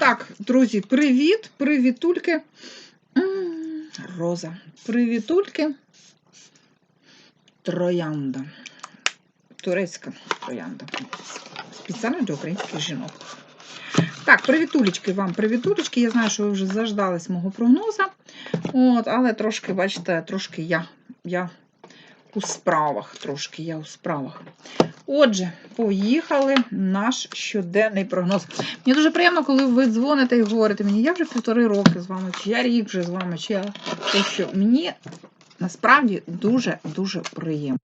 Так, друзі, привіт, привітульки. Роза. Привітульки. Троянда. Турецька троянда. Спеціально для українських жінок. Так, привітулечки вам, привітулечки. Я знаю, що ви вже заждались мого прогноза. От, але трошки, бачите, трошки я, я у справах. Трошки я у справах. Отже, поїхали наш щоденний прогноз. Мені дуже приємно, коли ви дзвоните і говорите мені, я вже півтори роки з вами, чи я рік вже з вами, чи я те, що мені насправді дуже-дуже приємно.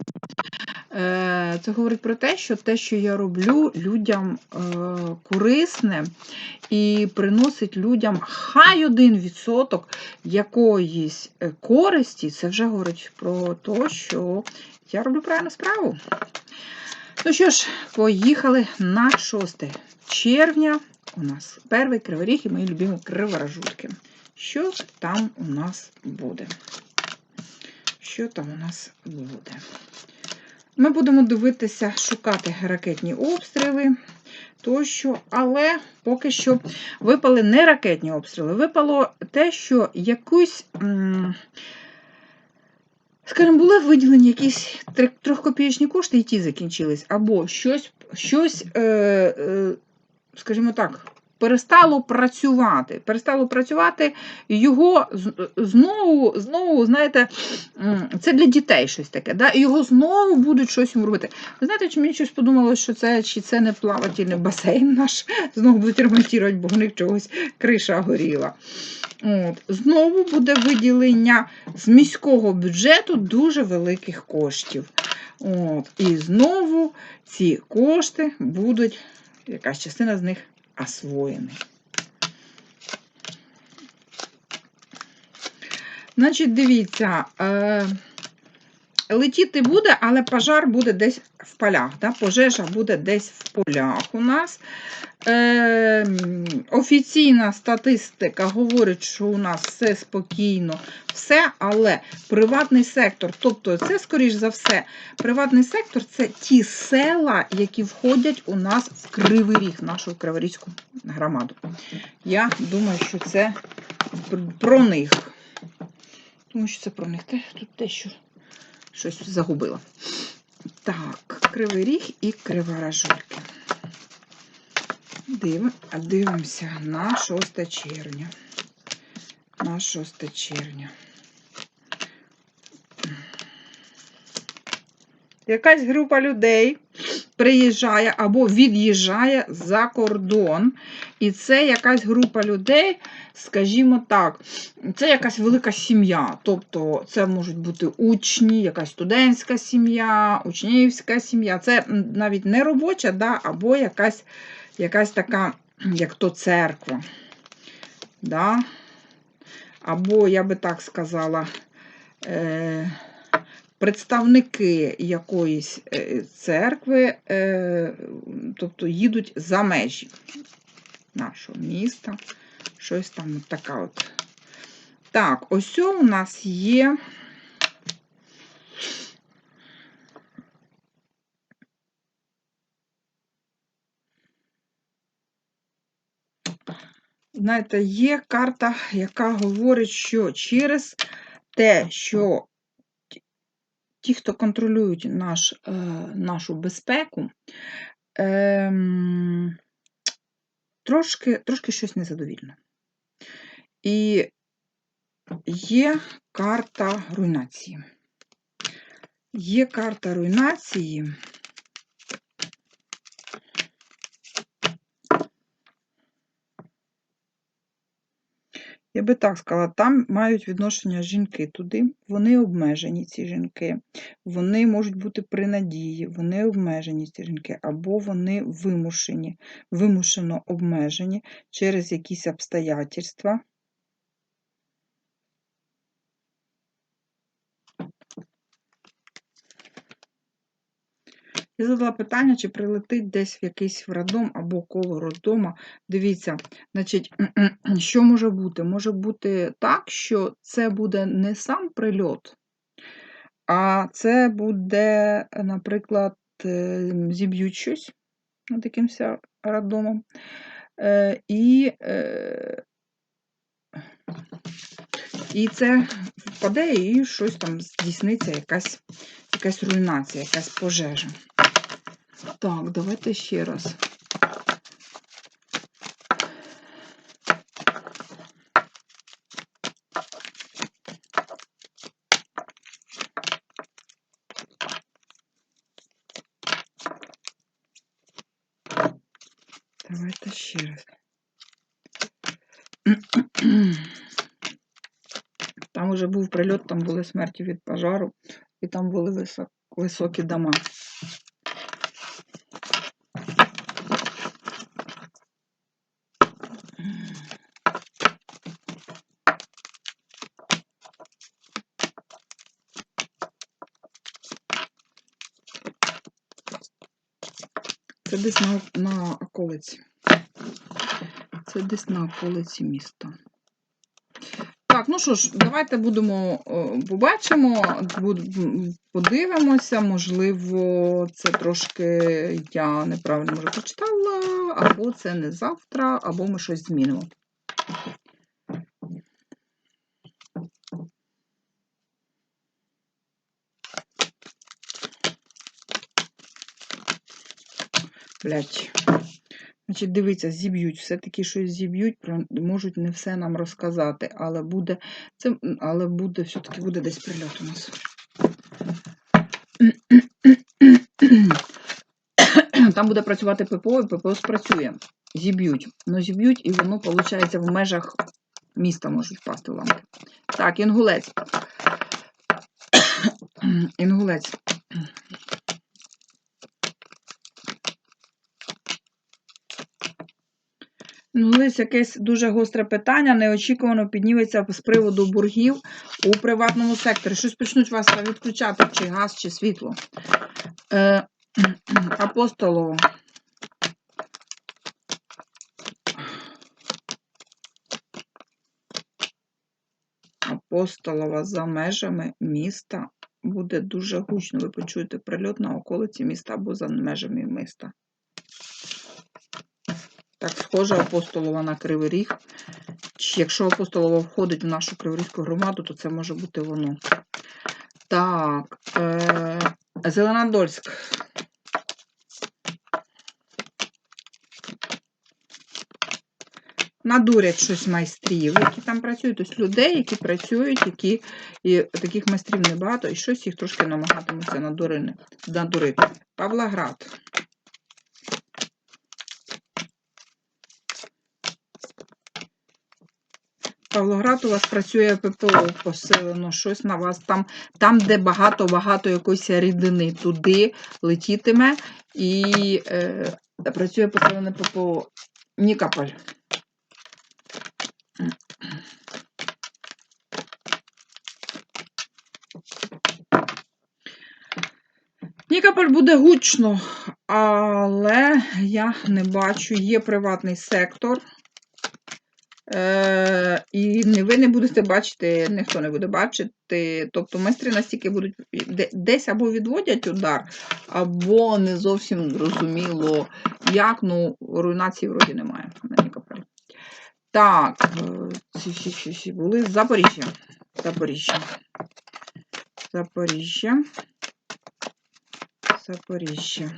Е, Це говорить про те, що те, що я роблю, людям е, корисне і приносить людям хай один відсоток якоїсь е, користі, це вже говорить про те, що я роблю правильну справу. Ну що ж, поїхали на 6 червня. У нас перший кривий ріг і мої любимі криворожутки. Що там у нас буде? Що там у нас буде? Ми будемо дивитися, шукати ракетні обстріли тощо, але поки що випали не ракетні обстріли, випало те, що якусь. Скажімо, були виділені якісь трьохкопієчні кошти, і ті закінчились, або щось, щось е, е, скажімо так, перестало працювати. Перестало працювати, його знову, знову, знаєте, це для дітей щось таке. Да? Його знову будуть щось робити. Ви знаєте, чи мені щось подумалося, що це чи це не плавательний басейн наш, знову будуть ремонтувати, бо в них чогось криша горіла. От. Знову буде виділення з міського бюджету дуже великих коштів. От. І знову ці кошти будуть, якась частина з них освоєні. Значить, дивіться, е, летіти буде, але пожар буде десь в полях. Пожежа буде десь в полях у нас. Е, Офіційна статистика говорить, що у нас все спокійно, все, але приватний сектор, тобто це, скоріш за все, приватний сектор це ті села, які входять у нас в Кривий Ріг, нашу Криворізьку громаду. Я думаю, що це про них. Тому що це про них. Тут те, що щось загубила. Так, кривий ріг і криворожульки. Див... Дивимося на 6 червня. На 6 червня. Якась група людей приїжджає або від'їжджає за кордон. І це якась група людей, скажімо так, це якась велика сім'я. Тобто це можуть бути учні, якась студентська сім'я, учнівська сім'я. Це навіть не робоча, да, або якась якась така, як то церква. Да? Або, я би так сказала, е, представники якоїсь е, церкви, е, тобто їдуть за межі нашого міста. Щось там от така от. Так, ось у нас є. Знаєте, є карта, яка говорить, що через те, що ті, хто контролюють наш, е, нашу безпеку, е, трошки, трошки щось незадовільно. І є карта руйнації. Є карта руйнації. Я би так сказала, там мають відношення жінки туди, вони обмежені, ці жінки, вони можуть бути при надії, вони обмежені, ці жінки, або вони вимушені, вимушено обмежені через якісь обстоятельства. Я задала питання, чи прилетить десь в якийсь в роддом або коло роддома. Дивіться, значить, що може бути? Може бути так, що це буде не сам прильот, а це буде, наприклад, е, зіб'ють щось над якимось роддомом. Е, і, е, і це впаде, і щось там здійсниться, якась, якась руйнація, якась пожежа. Так, давайте ще раз. Давайте ще раз. Там вже був прильот, там були смерті від пожару, і там були висок, високі дома. Це десь на, на околиці. Це десь на околиці міста. Так, ну що ж, давайте будемо е, побачимо, подивимося. Можливо, це трошки я неправильно може прочитала, або це не завтра, або ми щось змінимо. Блять. Значить, дивіться, зіб'ють, все-таки щось зіб'ють, можуть не все нам розказати, але буде, це, але буде, все-таки буде десь прильот у нас. Там буде працювати ППО, і ППО спрацює. Зіб'ють. Ну, зіб'ють, і воно, виходить, в межах міста можуть впасти лампи. Так, інгулець. Інгулець. Ну, якесь дуже гостре питання, неочікувано підніметься з приводу боргів у приватному секторі. Щось почнуть вас відключати, чи газ, чи світло. Е, апостолово. Апостолова за межами міста буде дуже гучно. Ви почуєте прильот на околиці міста або за межами міста. Так, схоже, апостолова на Кривий Ріг. Якщо апостолова входить в нашу Криворізьку громаду, то це може бути воно. Так, е- Зеленодольськ. Надурять щось майстрів, які там працюють, тобто людей, які працюють, які і таких майстрів небагато, і щось їх трошки намагатимуться надурити. Павлоград. Павлоград у вас працює ППО посилено, щось на вас там, там де багато-багато якоїсь рідини, туди летітиме і е, працює посилене ППО. Нікополь. Нікополь буде гучно, але я не бачу, є приватний сектор. Е, і ви не будете бачити, ніхто не буде бачити. Тобто майстри настільки будуть десь або відводять удар, або не зовсім зрозуміло, як. Ну, руйнації вроді немає. Так, е, ці всі, всі, всі були. Запоріжжя. Запоріжжя. Запоріжжя. Запоріжжя.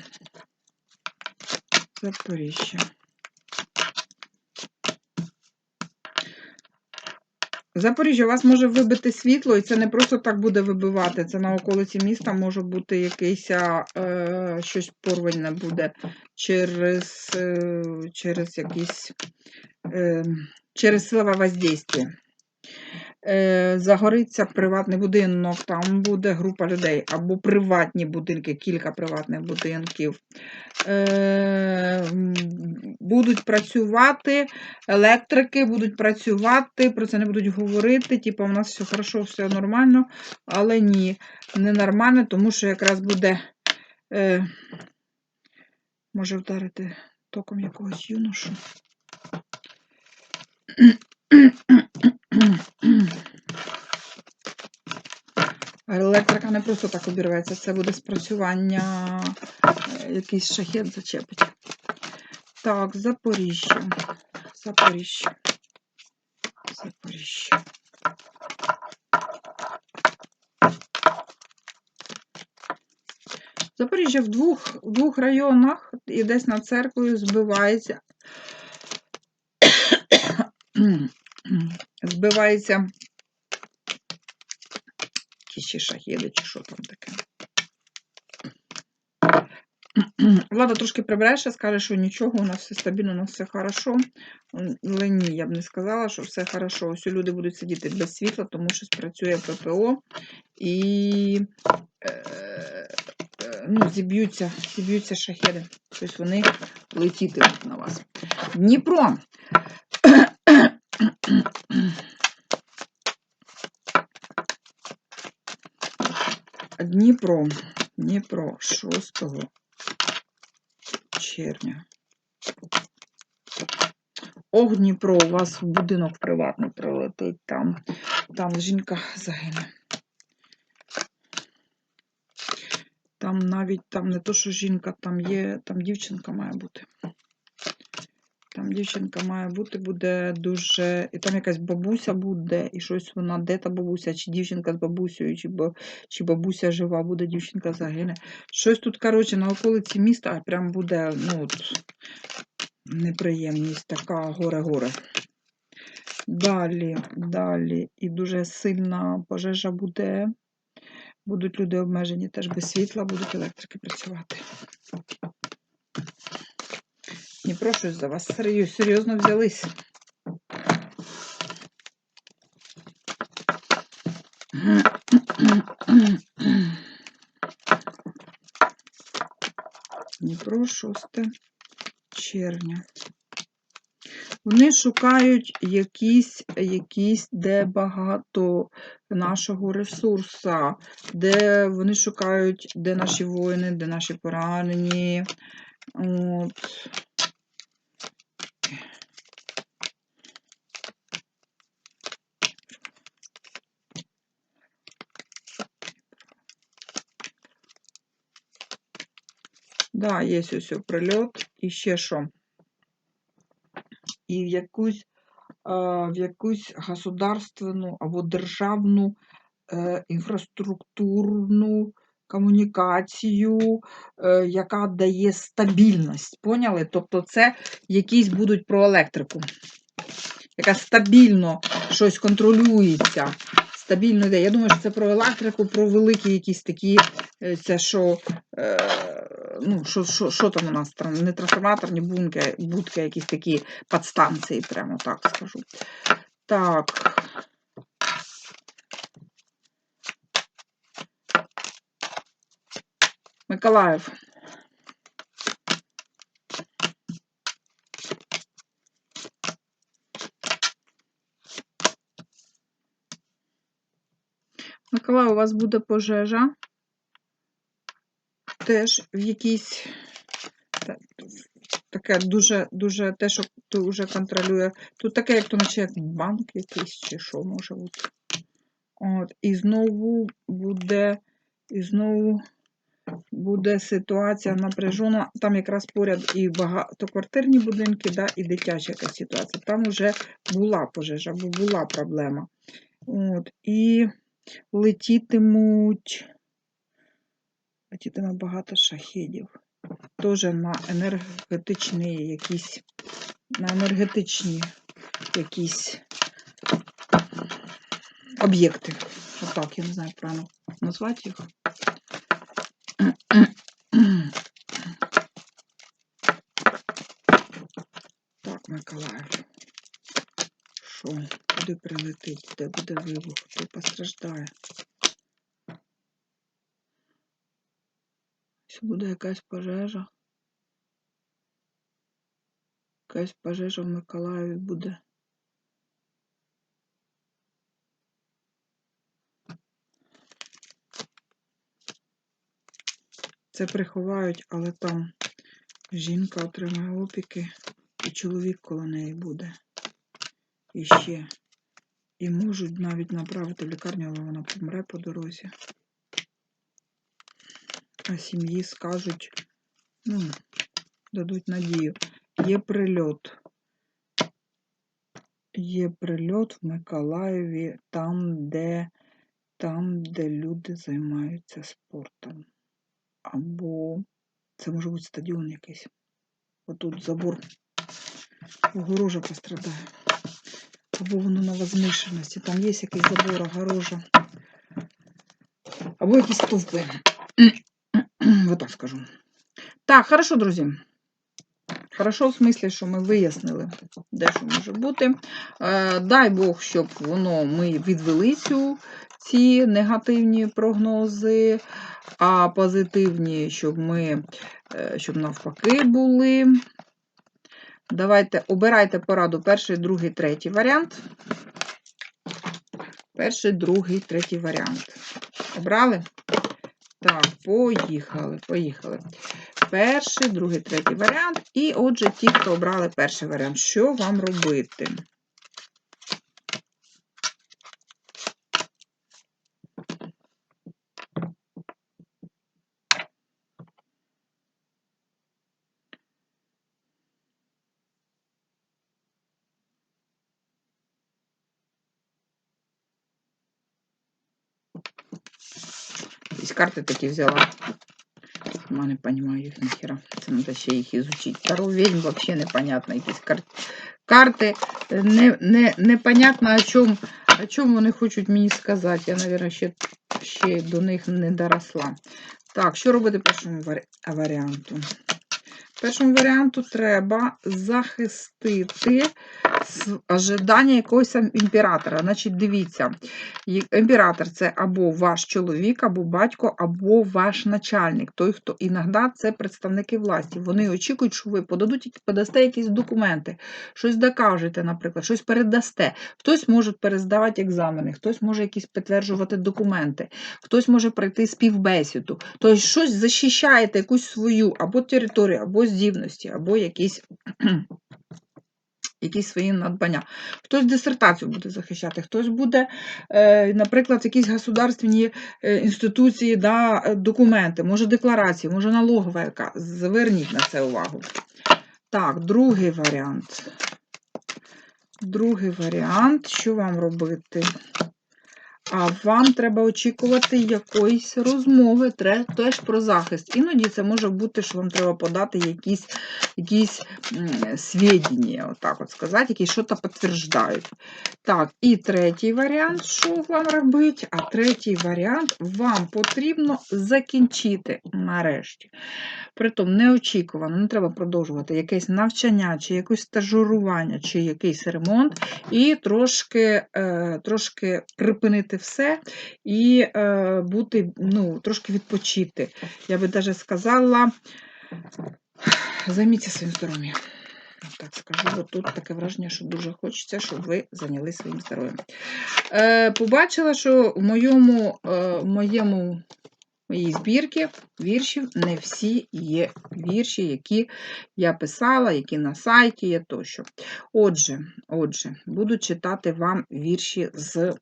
Запоріжжя. Запоріжжя, у вас може вибити світло, і це не просто так буде вибивати. Це на околиці міста може бути якийсь е, щось порвання буде через, е, через якісь е, через силове воздействие. Е, загориться приватний будинок, там буде група людей, або приватні будинки, кілька приватних будинків. Е, будуть працювати електрики, будуть працювати, про це не будуть говорити. Типу, у нас все хорошо, все нормально, але ні, не нормально, тому що якраз буде е, може вдарити током якогось юношу. Електрика не просто так обірветься, це буде спрацювання, е, якийсь шахет зачепить. Так, Запоріжжя. Запоріжжя. Запоріжжя. Запоріжжя в двох, в двох районах і десь над церквою збивається. Збивається. Ще шахіди, чи що там таке. Влада трошки прибреше, скаже, що нічого, у нас все стабільно, у нас все хорошо. Але ні, я б не сказала, що все хорошо. Ось люди будуть сидіти без світла, тому що спрацює ППО і е, е, ну, зіб'ються, зіб'ються шахеди. Тобто вони летітимуть на вас. Дніпро. Дніпро. Дніпро 6 червня. Ох, Дніпро, у вас в будинок приватний прилетить там. Там жінка загине. Там навіть там не то, що жінка, там є, там дівчинка має бути. Там дівчинка має бути, буде дуже. І там якась бабуся буде, і щось вона, де та бабуся, чи дівчинка з бабусею, чи, бо, чи бабуся жива, буде, дівчинка загине. Щось тут, коротше, на околиці міста прям буде, ну, от, неприємність, така горе-горе. Далі, далі. І дуже сильна пожежа буде. Будуть люди обмежені теж без світла, будуть електрики працювати. Дніпро щось за вас серйозно взялись. Дніпро 6 червня. Вони шукають якісь, якісь, де багато нашого ресурсу, де вони шукають, де наші воїни, де наші поранені. От. Да, є ось прильот. І ще що? І в якусь, в якусь государственну або державну інфраструктурну комунікацію, е, яка дає стабільність. Поняли? Тобто це якісь будуть про електрику, яка стабільно щось контролюється. Стабільно йде. Я думаю, що це про електрику, про великі якісь такі, це що, е, ну, що, що, що там у нас, не трансформаторні будки, будки, якісь такі подстанції, прямо так скажу. Так. Миколаїв. Миколаїв, у вас буде пожежа. Теж в якійсь таке дуже, дуже те, що дуже контролює. Тут таке, як то наче як банк якийсь, чи що може бути. От, і знову буде, і знову буде ситуація напряжена. Там якраз поряд і багатоквартирні будинки, да, і дитяча якась ситуація. Там вже була пожежа, була проблема. От, і летітимуть, летітиме багато шахідів. Теж на енергетичні якісь, на енергетичні якісь об'єкти. Отак, я не знаю, як правильно назвати їх. Так, Миколаїв. Що? Куди прилетить? Де буде вибух? Хто постраждає? Чи буде якась пожежа? Якась пожежа в Миколаєві буде. Це приховають, але там жінка отримає опіки, і чоловік коло неї буде. І ще. І можуть навіть направити в лікарню, але вона помре по дорозі. А сім'ї скажуть, ну, дадуть надію. є прильот. Є прильот в Миколаєві, там, де, там, де люди займаються спортом. Або це може бути стадіон якийсь. Отут забор, огорожа пострадає. Або воно на возвишеності. Там є якийсь забор, огорожа. Або якісь стовпи. Вот так скажу. Так, хорошо, друзі. Хорошо, в смислі, що ми вияснили, де що може бути. Е, дай Бог, щоб воно ми відвели цю, ці негативні прогнози, а позитивні, щоб ми, е, щоб навпаки були. Давайте обирайте пораду перший, другий, третій варіант. Перший, другий, третій варіант. Обрали? Так, поїхали, поїхали. Перший, другий, третій варіант. І отже, ті, хто обрали перший варіант, що вам робити? Якісь карти такі взяла. Сама не понимаю їх нахера. Це треба ще їх ізучити. Таро ведьм взагалі непонятно. Якісь кар... карти не, не, непонятно, о чому, о чем вони хочуть мені сказати. Я, мабуть, ще, ще до них не доросла. Так, що робити першому варі... варіанту? Першому варіанту треба захистити ожидання якогось імператора. Значить, дивіться, імператор це або ваш чоловік, або батько, або ваш начальник. Той, хто іноді це представники власті. Вони очікують, що ви подадуть, подасте якісь документи, щось докажете, наприклад, щось передасте. Хтось може перездавати екзамени, хтось може якісь підтверджувати документи, хтось може пройти співбесіду. Тобто щось захищаєте, якусь свою або територію, або здібності, або якісь якісь свої надбання. Хтось дисертацію буде захищати, хтось буде, е, наприклад, якісь государственні е, інституції, да, е, документи, може декларації, може налогова яка. Зверніть на це увагу. Так, другий варіант. Другий варіант, що вам робити? А вам треба очікувати якоїсь розмови, теж про захист. Іноді це може бути, що вам треба подати якісь якісь свідчення, отак от сказати, які щось підтверджують. Так, і третій варіант, що вам робити? А третій варіант вам потрібно закінчити нарешті. Притом неочікувано, не треба продовжувати якесь навчання, чи якесь стажурування, чи якийсь ремонт, і трошки, е, трошки припинити все і е, бути, ну, трошки відпочити. Я би навіть сказала, займіться своїм здоров'ям. Так скажу, бо тут таке враження, що дуже хочеться, щоб ви зайняли своїм здоров'ям. Е, Побачила, що в моєму, е, моєму моїй збірки віршів не всі є вірші, які я писала, які на сайті є тощо. Отже, отже, буду читати вам вірші з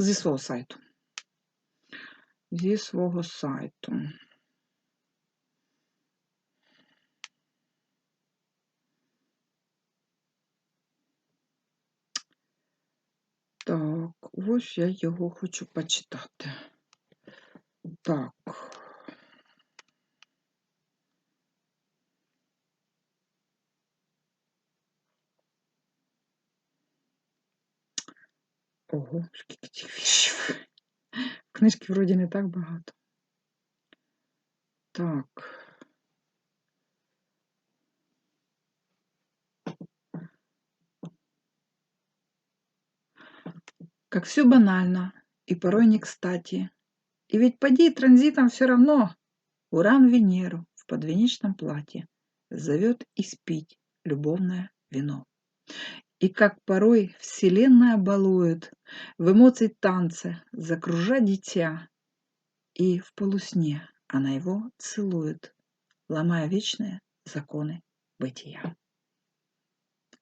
зі свого сайту. Зі свого сайту. Так, ось я його хочу почитати. Так. Ого, скільки цих віршів. Книжки вроді не так багато. Так. Как все банально и порой не кстати. И ведь поди транзитом все равно. Уран Венеру в подвенечном платье зовет испить любовное вино. И как порой вселенная балует В эмоций танце закружа дитя, И в полусне она его целует, Ломая вечные законы бытия.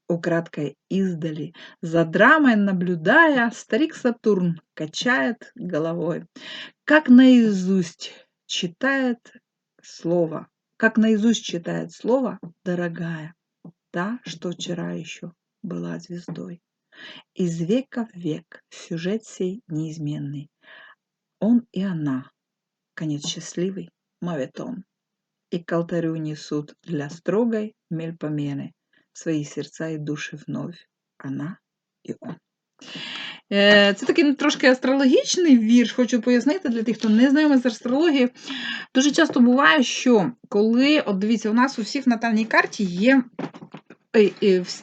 Украдкой издали, за драмой наблюдая, Старик Сатурн качает головой, Как наизусть читает слово как наизусть читает слово «дорогая», та, что вчера еще была звездой. Из века в век сюжет сей неизменный. Он и она, конец счастливый, моветон. И к алтарю несут для строгой мельпомены свои сердца и души вновь. Она і он. Е, Це такий трошки астрологічний вірш, хочу пояснити для тих, хто не знайомий з астрологією. Дуже часто буває, що коли, от дивіться, у нас у всіх в натальній карті є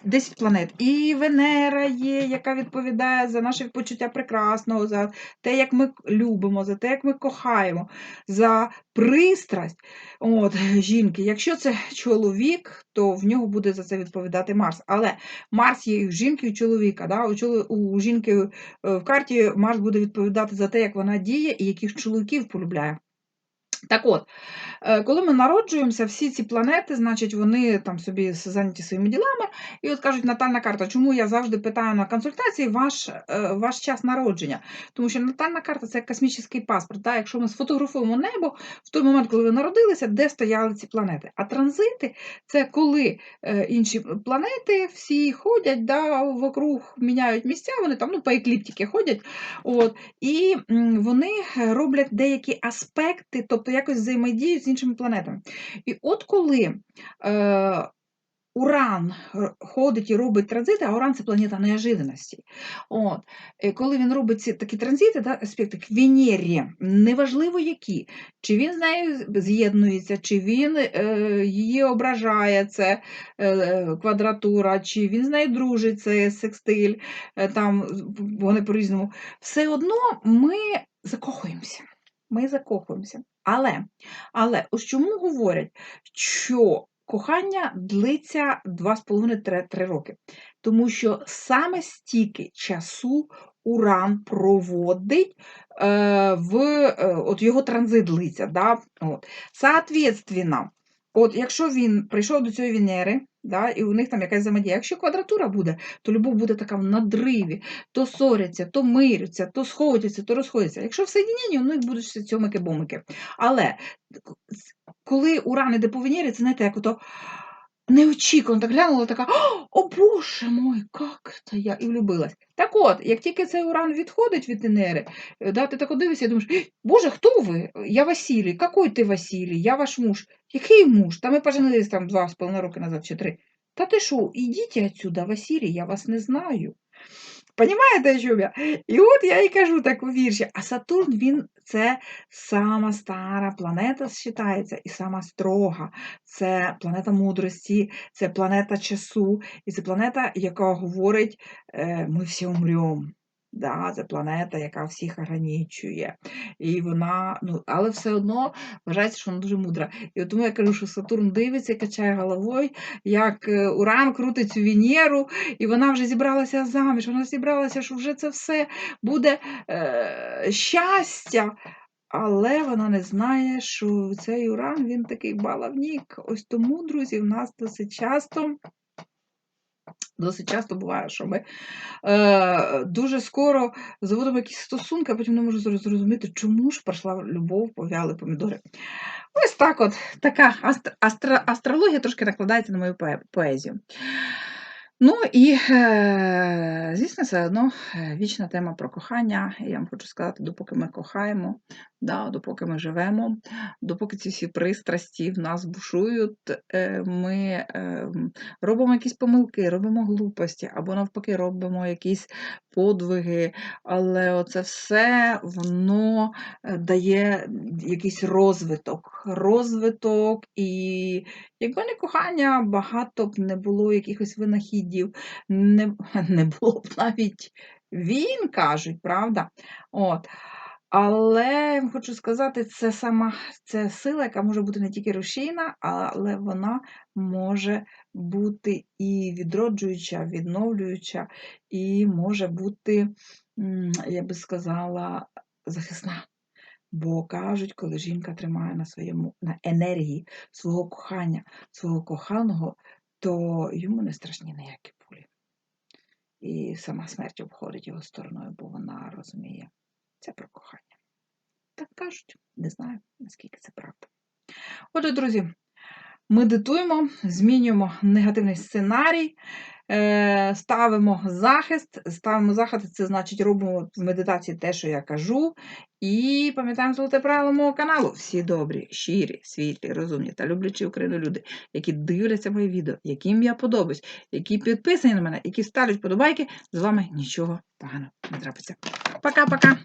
10 планет. І Венера є, яка відповідає за наше почуття прекрасного, за те, як ми любимо, за те, як ми кохаємо, за пристрасть от, жінки. Якщо це чоловік, то в нього буде за це відповідати Марс. Але Марс є і в жінки, і у чоловіка. Да? У, чолов... у жінки е, в карті Марс буде відповідати за те, як вона діє і яких чоловіків полюбляє. Так от, е, коли ми народжуємося, всі ці планети, значить, вони там собі зайняті своїми ділами, і от кажуть, натальна карта, чому я завжди питаю на консультації ваш е, ваш час народження? Тому що натальна карта це як космічний паспорт. Так? Якщо ми сфотографуємо небо в той момент, коли ви народилися, де стояли ці планети. А транзити це коли е, інші планети всі ходять, да, вокруг міняють місця, вони там ну, по екліптики ходять, от, і вони роблять деякі аспекти, тобто якось взаємодіють з іншими планетами. І от коли е, Уран ходить і робить транзити, а Уран це планета неожиданності. От. Коли він робить ці такі транзити, да, аспекти к Венері, неважливо які, чи він з нею з'єднується, чи він е, її ображає, це е, квадратура, чи він з нею дружить, це секстиль, е, там вони по-різному, все одно ми закохуємося. Ми закохуємося. Але, але ось чому говорять, що кохання длиться 2,5-3 роки? Тому що саме стільки часу Уран проводить е, в е, от його транзит длиться. Да? От. Соответственно, От якщо він прийшов до цієї Венери, да, і у них там якась взаємодія, якщо квадратура буде, то любов буде така в надриві, то соряться, то миряться, то сходяться, то розходяться. Якщо в соєдненні, у них будуть цьомики-бомики. Але коли уран іде по Венері, це знаєте, як ото неочікувано так глянула, така, о Боже мой, як це я і влюбилась. Так от, як тільки цей уран відходить від Венери, е, да, ти так дивишся і думаєш, Боже, хто ви? Я Василій, який ти Василій? Я ваш муж. Який муж? Та ми поженились там два з половиною роки назад чи три. Та ти що, ідіть отсюда, Василій, я вас не знаю. Понімаєте, що я? І от я і кажу так у вірші. А Сатурн він це сама стара планета вважається, і сама строга. Це планета мудрості, це планета часу, і це планета, яка говорить, «Е, ми всі умремо. Да, Це планета, яка всіх ограничує. І вона, ну, Але все одно вважається, що вона дуже мудра. І тому я кажу, що Сатурн дивиться, качає головою, як е, Уран крутить цю Венеру, і вона вже зібралася заміж, вона зібралася, що вже це все буде е, щастя. Але вона не знає, що цей Уран він такий балавнік. Ось тому, друзі, в нас досить часто. Досить часто буває, що ми е, дуже скоро заводимо якісь стосунки, а потім не можу зрозуміти, чому ж пройшла любов, пов'яли помідори. Ось так от така астро, астрологія трошки накладається на мою поезію. Ну і, е, звісно, все одно е, вічна тема про кохання. Я вам хочу сказати, допоки ми кохаємо, да, допоки ми живемо, допоки ці всі пристрасті в нас бушують, е, ми робимо якісь помилки, робимо глупості, або навпаки, робимо якісь подвиги, але оце все воно дає якийсь розвиток. Розвиток, і якби не кохання, багато б не було якихось винахідів сусідів, не не було б навіть він, кажуть, правда? От. Але хочу сказати, це сама це сила, яка може бути не тільки рушійна, але вона може бути і відроджуюча, відновлююча, і може бути, я би сказала, захисна. Бо кажуть, коли жінка тримає на своєму на енергії свого кохання, свого коханого, то йому не страшні ніякі пулі. І сама смерть обходить його стороною, бо вона розуміє, це про кохання. Так кажуть, не знаю, наскільки це правда. Отже, друзі, медитуємо, змінюємо негативний сценарій, ставимо захист. Ставимо захист, це значить робимо в медитації те, що я кажу. І пам'ятаємо золоте правило мого каналу. Всі добрі, щирі, світлі, розумні та люблячі Україну люди, які дивляться мої відео, яким я подобаюсь, які підписані на мене, які ставлять подобайки, з вами нічого поганого не трапиться. Пока-пока!